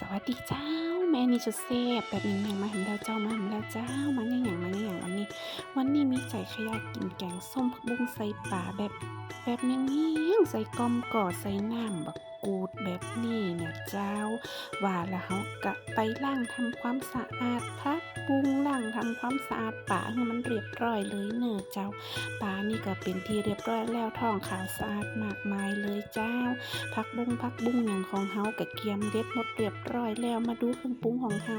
สวัสดีเจ้า แม่นี่ชุดเซฟแบบนี้ยังมาเห็นแล้วเจ้ามาเห็นแล้วเจ้ามาในอย่างมาในอย่างวันนี้ วันนี้มีใจขยะกินแกงส้มผักบุ้งใส่ป่าแบบ แบบเนี้ยงใส่กอมก่อใส่น้ำบักกูดแบบนี้นะเจ้า ว่าแล้วเขากะไปล้างทำความสะอาดพักบุ้ง ทำความสะอาดป่าให้มันเรียบร้อยเลยเนอะเจ้าป่านี่ก็เป็นที่เรียบร้อยแล้วท้องขาวสะอาดมากมายเลยเจ้าพักบุ้งพักบุ้งอย่างของเฮากะเกียมเด็ดหมดเรียบร้อยแล้วมาดูเครื่องปรุงของเฮา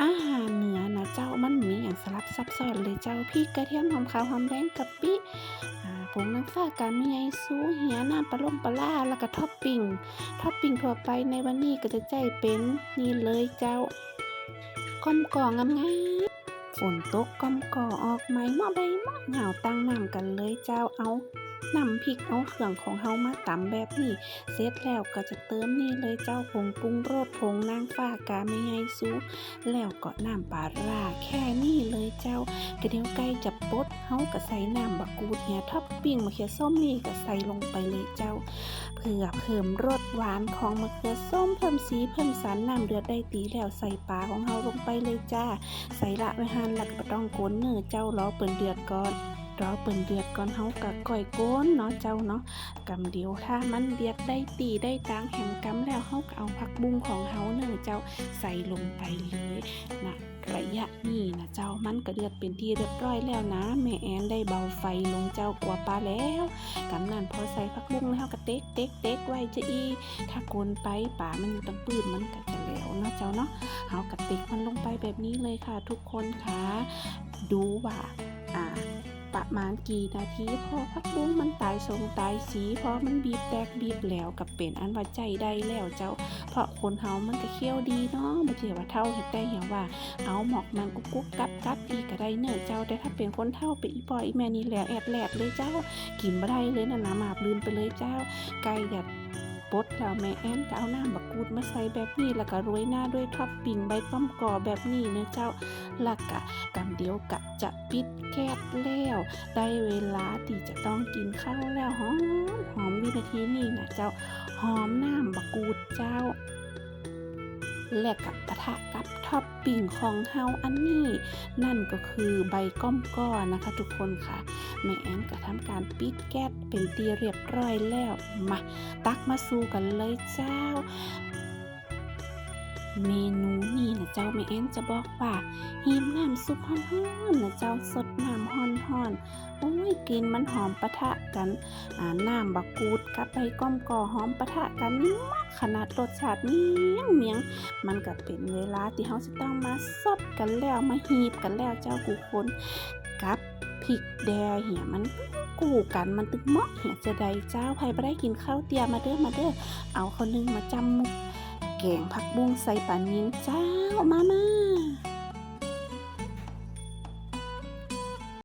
อาหารเหนือนะเจ้ามันมีอย่างสลับซับซ้อนเลยเจ้าพริกกระเทียมหอมขาวหอมแดงกะปิผงน้ำฟ้ากามีไอซูเหียน้ำปลาล่มปลาล่าแล้วก็ท็อปปิ้งท็อปปิ้งทั่วไปในวันนี้ก็จะใจเป็นนี่เลยเจ้า ก้อมก่องามๆฝนตกก้อมก่อออกไหมหม้อใบหม้อเหงาตั้งน้ำกันเลยเจ้าเอา นำพริกเอาเครื่องของเฮามาตำแบบนี้เสร็จแล้วก็จะเติมนี่เลยเจ้าผงปรุงรสผงนางฟ้ากาไม่ไงซูแล้วก็น้ำปลาร้าแค่นี้เลยเจ้ากระเดียวไก่จะปดเฮาก็ใส่น้ำบักกูดเนี่ยท็อปปิ้งมะเขือส้มนี่ก็ใส่ลงไปเลยเจ้าเพื่อเพิ่มรสหวานของมะเขือส้มเพิ่มสีเพิ่มสารน้ำเดือดได้ตีแล้วใส่ปลาของเฮาลงไปเลยจ้า ใส่ละไว้หันแล้วก็ต้องโกนเนื้อเจ้ารอเปิ่นเดือดก่อน รอเปิ่นเดือดก่อนเฮาก็ก่อยโกนเนาะเจ้าเนาะกำเดียวถ้ามันเดียดได้ตีได้ตางแหมกำแล้วเฮาก็เอาผักบุ้งของเฮาเนอะเจ้าใส่ลงไปเลยนะระยะนี้นะเจ้ามันก็เดือดเป็นที่เรียบร้อยแล้วนะ แม่แอนได้เบาไฟลงเจ้ากลัวปลาแล้วกำนันพอใส่ผักบุ้งแล้วก็เต๊กเต๊กเต๊กไว้จะอี ถ้าโกนไปป่ามันอยู่ตั้งปืนมันก็จะแล้วเนาะเจ้าเนาะเฮากระติกมันลงไปแบบนี้เลยค่ะ ทุกคนค่ะ ดูว่าอ่า ประมาณกี่นาทีพอพักบุ้งมันตายทรงตายสีพอมันบีบแตกบีบแล้วกับเป็นอันว่าใจได้แล้วเจ้า เพราะคนเฮามันก็เคี้ยวดีเนาะบ่ใช่ว่าเท่าเฮ็ดได้เหยว่า เอาหมอกมันกุ๊กกุ๊กกับกับอีกก็ได้เนอเจ้าแต่ถ้าเป็นคนเท่าเป็นอีปอยอีแม่นี่แล้วแอดแลดเลยเจ้ากินบ่ได้เลยนะนะหมาบลืมไปเลยเจ้าไก่อยา ปดแล้วแม่แอนก็เอาน้ำบักกูดมาใส่แบบนี้แล้วก็โรยหน้าด้วยท็อปปิ้งใบป้อมกอแบบนี้เนอะเจ้าแล้วก็กำเดียวกะจะปิดแก๊สแล้วได้เวลาที่จะต้องกินข้าวแล้วหอมหอมวินาทีนี้นะเจ้าหอมน้ำบักกูดเจ้า และกับปะทะกับท็อปปิ้งของเฮาอันนี้ นั่นก็คือใบก้อมก้อนนะคะ ทุกคนค่ะ แม่แอนก็ทำการปิดแก๊สเป็นตีเรียบร้อยแล้ว มา ตักมาสู้กันเลยเจ้า เมนูนี่นะเจ้าแม่แอนจะบอกว่าหิมน้ำซุปฮอนๆนะเจ้าสดน้ำฮอนๆโอ้ยกลิ่นมันหอมปะทะกันอ่าน้ำบักกูดกับใบก้อมก่อหอมปะทะกันนี่มากขนาดรสชาติเมียงเมียงมันก็เป็นเวลาที่เขาจะต้องมาซดกันแล้วมาฮีบกันแล้วเจ้ากูคนกับพริกแดงเหี่ยมันกูกันมันตึกมาะเหี่ยจะได้เจ้าใครไม่ได้กินข้าวเตียมาเด้อมาเด้อเอาเขาวนึงมาจำมุก แกงผักบุ้งใส่ปลานินเจ้ามามา